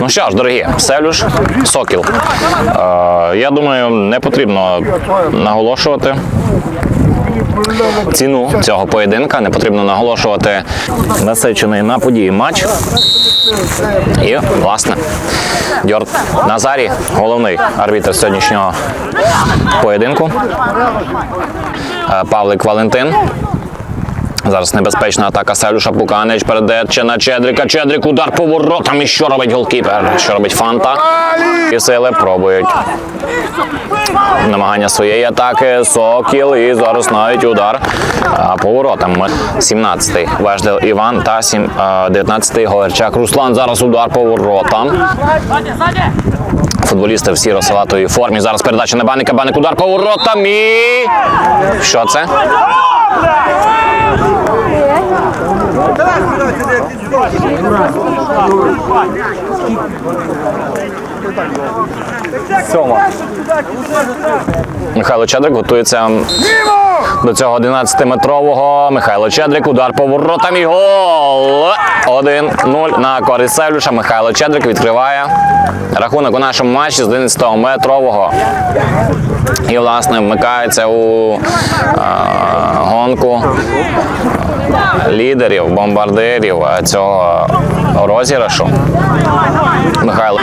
Ну що ж, дорогі, Селюш, Сокіл. Е, я думаю, не потрібно наголошувати ціну цього поєдинка. Не потрібно наголошувати насичений на події матч. І, власне, Дьорд Назарі, головний арбітр сьогоднішнього поєдинку. Е, Павлик Валентин. Зараз небезпечна атака Селюша Пуканич передає на Чедрика. Чедрик удар по воротам. І що робить голкіпер? Що робить Фанта? І сили пробують. Намагання своєї атаки. Сокіл. І зараз навіть удар по воротам. 17-й Веждел Іван та 19-й Говерчак Руслан. Зараз удар по воротам. Футболісти в сіро-салатовій формі. Зараз передача на Баника. Баник удар по воротам. І... Що це? Михайло Чедрик готується до цього 11-метрового. Михайло Чедрик, удар по воротам і гол. 1-0 на користь Севлюша. Михайло Чедрик відкриває рахунок у нашому матчі з 11-метрового. І, власне, вмикається у а, гонку лідерів, бомбардирів цього розіграшу. Михайло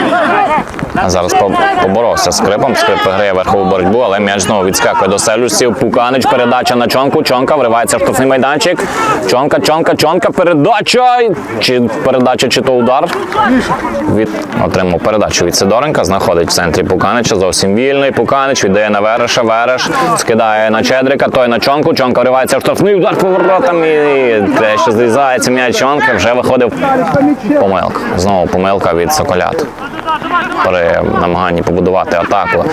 зараз поборовся з скрипом. Скрип виграє верхову боротьбу, але м'яч знову відскакує до селюсів. Пуканич, передача на чонку. Чонка вривається в штрафний майданчик. Чонка, чонка, чонка, передача. Чи передача, чи то удар? Від отримав передачу від Сидоренка. Знаходить в центрі Пуканича. Зовсім вільний. Пуканич віддає на Вереша. Вереш скидає на Чедрика. Той на чонку. Чонка вривається в штрафний удар по воротам. І те, що зрізається м'яч чонка, вже виходив помилка. Знову помилка від Соколят при намаганні побудувати атаку.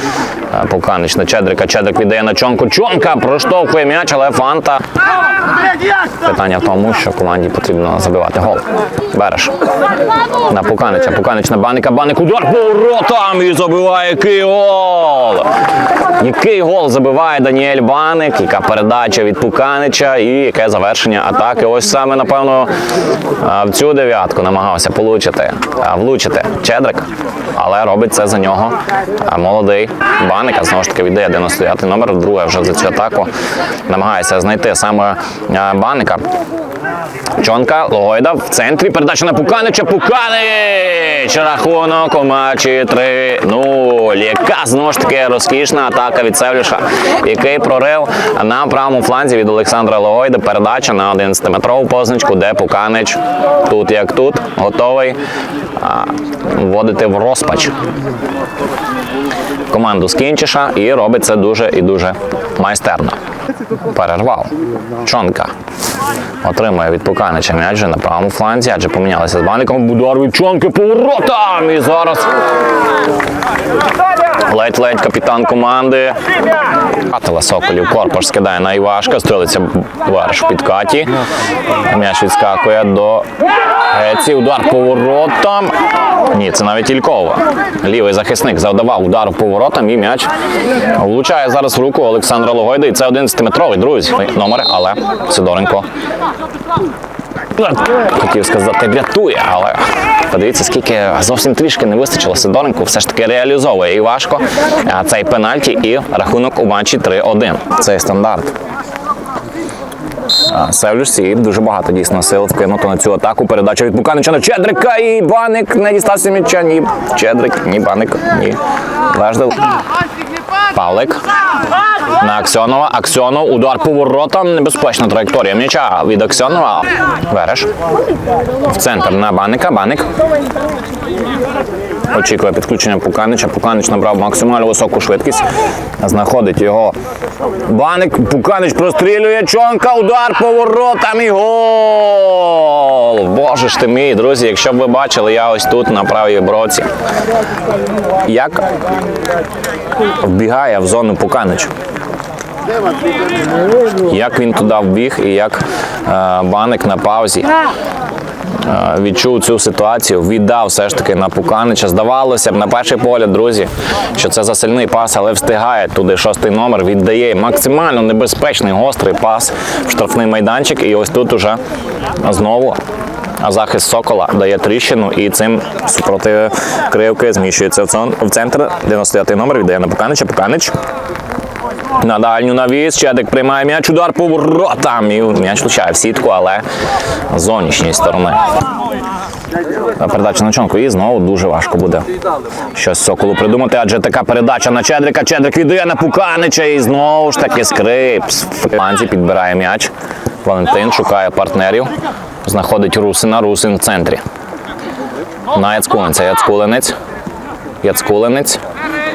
Е, Пуканич на Чедрика. Чедрик віддає на чонку. Чонка проштовхує м'яч, але фанта. Питання в тому, що команді потрібно забивати гол. Береш. На Пуканича. Пуканич на Баника. Баник удар по воротам і забиває гол. Який гол забиває Даніель Баник, яка передача від Пуканича і яке завершення атаки. Ось саме, напевно, в цю дев'ятку намагався получити, влучити Чедрик. Але робить це за нього молодий Баник, а знову ж таки віддає 99 номер, друге вже за цю атаку. Намагається знайти саме Баника. Чонка, Лойда в центрі. Передача на Пуканича. Пуканич! Рахунок у матчі 3-0. Яка знову ж таки розкішна атака від Севлюша, який прорив на правому фланзі від Олександра Лойда. Передача на 11-метрову позначку, де Пуканич тут як тут готовий вводити в розпач команду з Кінчиша і робить це дуже і дуже майстерно. Перервав. Чонка. Отримує від Пуканича м'яч вже на правому фланзі, адже помінялися з баником. Удар від Чонки поворотом. І зараз ледь-ледь капітан команди. Атила Соколів корпус скидає на Івашка, стрілиться Варш в підкаті. М'яч відскакує до Геці. Удар поворотом. Ні, це навіть Ількова. Лівий захисник завдавав удару поворотом і м'яч влучає зараз в руку Олександра Логойда. І це 11-метровий, друзі. Номер, але Сидоренко хотів сказати, рятує, але подивіться, скільки зовсім трішки не вистачило Сидоренку, все ж таки реалізовує і важко цей пенальті і рахунок у матчі 3-1. Цей стандарт. А, Севлюшці дуже багато дійсно сил вкинуто на цю атаку. Передача від Буканича на Чедрика і Баник не дістався м'яча. Ні Чедрик, ні Баник, ні. Веждел. Павлик. На Аксьонова. Аксьонов. Удар по воротам. Небезпечна траєкторія м'яча від Аксьонова. Вереш. В центр на Баника. Баник. Очікує підключення Пуканича. Пуканич набрав максимально високу швидкість. Знаходить його Баник. Пуканич прострілює. Чонка. Удар по воротам і гол. Боже ж ти мій, друзі, якщо б ви бачили, я ось тут на правій броці. Як вбігає в зону Пуканич. Як він туди вбіг і як е, Баник на паузі е, відчув цю ситуацію, віддав все ж таки на Пуканича. Здавалося б, на перший погляд, друзі, що це засильний пас, але встигає туди шостий номер, віддає максимально небезпечний гострий пас в штрафний майданчик. І ось тут уже знову А захист Сокола дає тріщину і цим супроти кривки зміщується в центр. 99 номер віддає на Пуканича. Пуканич. На дальню навіс. Чедик приймає м'яч. Удар по воротам. І м'яч влучає в сітку, але з зовнішньої сторони. Передача на чонку і знову дуже важко буде щось соколу придумати, адже така передача на Чедрика. Чедрик віддає на Пуканича і знову ж таки скрипс. В фланзі підбирає м'яч. Валентин шукає партнерів. Знаходить Русина. Русин в центрі. На Яцкулинця. Яцкулинець. Яцкулинець.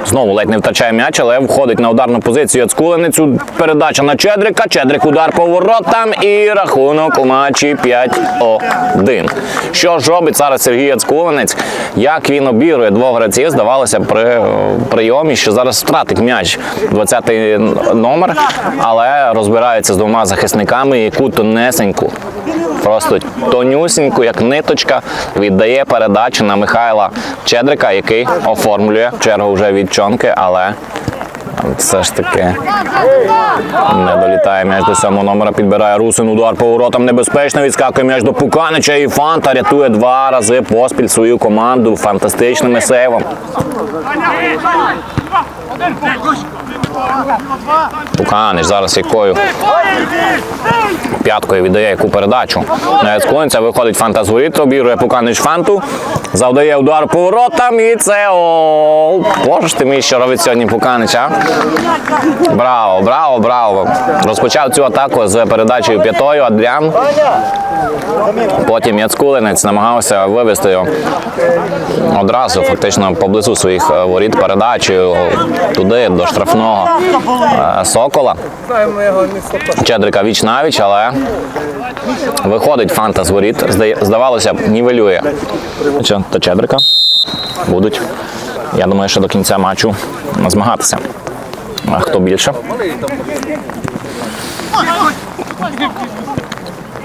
Знову ледь не втрачає м'яч, але входить на ударну позицію Яцкулинецю. Передача на Чедрика. Чедрик удар по воротам і рахунок у матчі 5-1. Що ж робить зараз Сергій Яцкулинець? Як він обірує двох гравців, здавалося при прийомі, що зараз втратить м'яч 20-й номер, але розбирається з двома захисниками, яку тонесеньку Просто тонюсіньку, як ниточка, віддає передачу на Михайла Чедрика, який оформлює чергу вже від чонки, але все ж таки не долітає м'яч до сьомого номера, підбирає Русин, удар по воротам небезпечно, відскакує м'яч до Пуканича і Фанта рятує два рази поспіль свою команду фантастичним сейвом. Пуканич зараз якою п'яткою віддає яку передачу. На Яцкулинця виходить фанта з воріт, обірує Пуканич фанту, завдає удар по воротам і це гол. Боже ж ти мій, що робить сьогодні Пуканич, а? Браво, браво, браво. Розпочав цю атаку з передачею п'ятою Адріан. Потім Яцкулинець намагався вивести його одразу, фактично поблизу своїх е, воріт передачею туди до штрафного е, Сокола. Чедрика віч навіч, але виходить фанта з воріт. Здавалося б, нівелює. Та Чедрика будуть, я думаю, що до кінця матчу змагатися. А хто більше?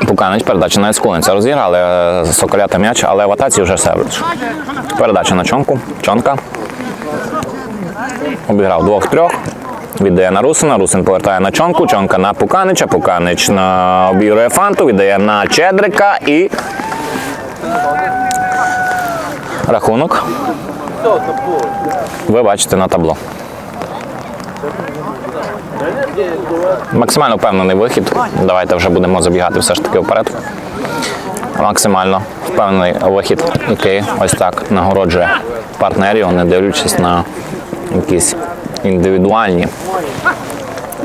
Пуканич, передача на Яцкулинця розіграли е, Соколята м'яч, але в атаці вже Севич. Передача на чонку. Чонка. Обіграв двох-трьох. Віддає на Русина. Русин повертає на чонку. Чонка на Пуканича. Пуканич на обігрує фанту. Віддає на Чедрика і. Рахунок. Ви бачите на табло. Максимально впевнений вихід. Давайте вже будемо забігати все ж таки вперед. Максимально впевнений вихід, який ось так нагороджує партнерів, не дивлячись на якісь індивідуальні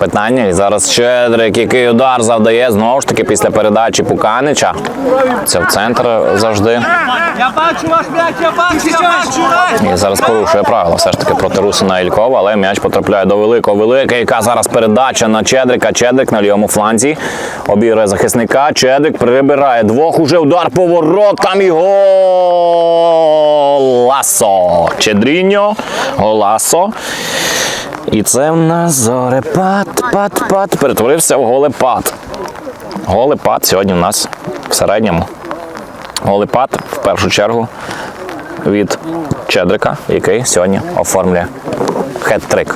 питання. І зараз Щедрик, який удар завдає знову ж таки після передачі Пуканича. Це в центр завжди. Я бачу ваш м'яч, я бачу, я бачу. І зараз порушує правила все ж таки проти Русина Ількова, але м'яч потрапляє до великого велика, яка зараз передача на Чедрика. Чедрик на лівому фланзі. Обігрує захисника. Чедрик прибирає двох. Уже удар по воротам і гол! Ласо. Чедріньо. Голасо. І це в нас зорепад, пад, пад. Перетворився в голепад. Голепад сьогодні у нас в середньому. Голепад в першу чергу від Чедрика, який сьогодні оформлює хет-трик.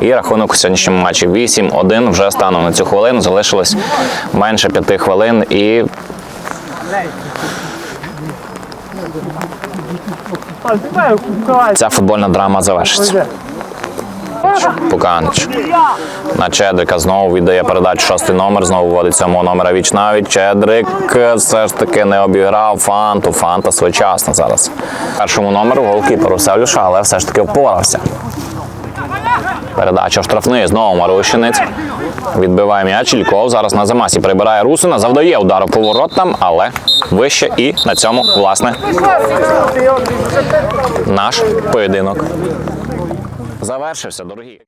І рахунок у сьогоднішньому матчі 8-1 вже станом на цю хвилину. Залишилось менше 5 хвилин і ця футбольна драма завершиться. Пуканич. На Чедрика знову віддає передачу шостий номер, знову вводить сьомого номера віч навіть. Чедрик все ж таки не обіграв фанту. Фанта своєчасно зараз. Першому номеру голкіперу Севлюша, але все ж таки впорався. Передача штрафний. Знову Марущинець. Відбиває м'яч. Ільков зараз на замасі прибирає Русина, завдає удару по воротам, але вище і на цьому, власне, наш поєдинок завершився, дорогі.